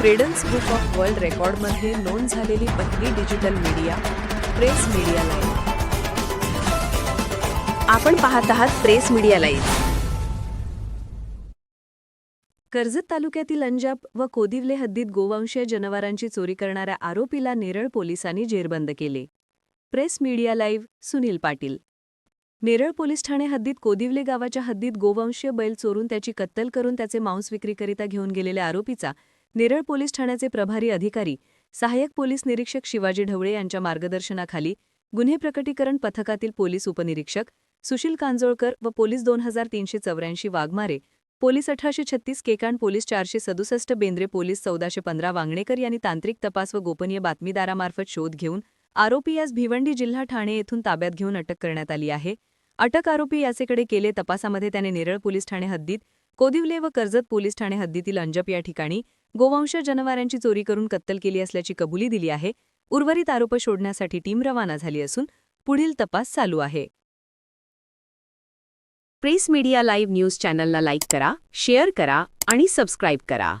Credence book of world रेकॉर्डमध्ये नोंद झालेली पहिली digital media press media live आपण पाहत आहात प्रेस मीडिया लाईव्ह कर्जत तालुक्यातील अंजाब व कोदिवले हद्दीत गोवंशीय जनावरांची चोरी करणाऱ्या आरोपीला नेरळ पोलिसांनी जेरबंद केले. Press media live Sunil Patil. Neral police Thane हद्दीत कोदिवले गावाच्या हद्दीत गोवंशीय बैल चोरून त्याची कत्तल करून त्याचे मांस विक्रीकरिता घेऊन गेलेल्या आरोपीचा नेरळ पोलीस ठाण्याचे प्रभारी अधिकारी सहाय्यक पोलीस निरीक्षक शिवाजी ढवळे यांच्या मार्गदर्शनाखाली गुन्हे प्रकटीकरण पथकातील पोलीस उपनिरीक्षक सुशील कांजोळकर व पोलीस दोन हजार तीनशे चौऱ्याऐंशी वाघमारे पोलीस अठराशे छत्तीस केकाण पोलीस चारशे सदुसष्ट बेंद्रे पोलीस चौदाशे पंधरा वांगणेकर यांनी तांत्रिक तपास व गोपनीय बातमीदारामार्फत शोध घेऊन आरोपी यास भिवंडी जिल्हा ठाणे येथून ताब्यात घेऊन अटक करण्यात आली आहे. अटक आरोपी याचेकडे केले तपासामध्ये त्याने नेरळ पोलीस ठाणे हद्दीत कोदिवले व कर्जत पोलीस ठाणे हद्दीतील अंजप या ठिकाणी गोवंश जनावरांची चोरी करून कत्तल केली असल्याची कबुली दिली आहे. उर्वरित आरोप शोधण्यासाठी टीम रवाना झाली असून पुढील तपास चालू आहे. प्रेस मीडिया लाईव्ह न्यूज चॅनलला लाईक करा शेअर करा आणि सबस्क्राईब करा.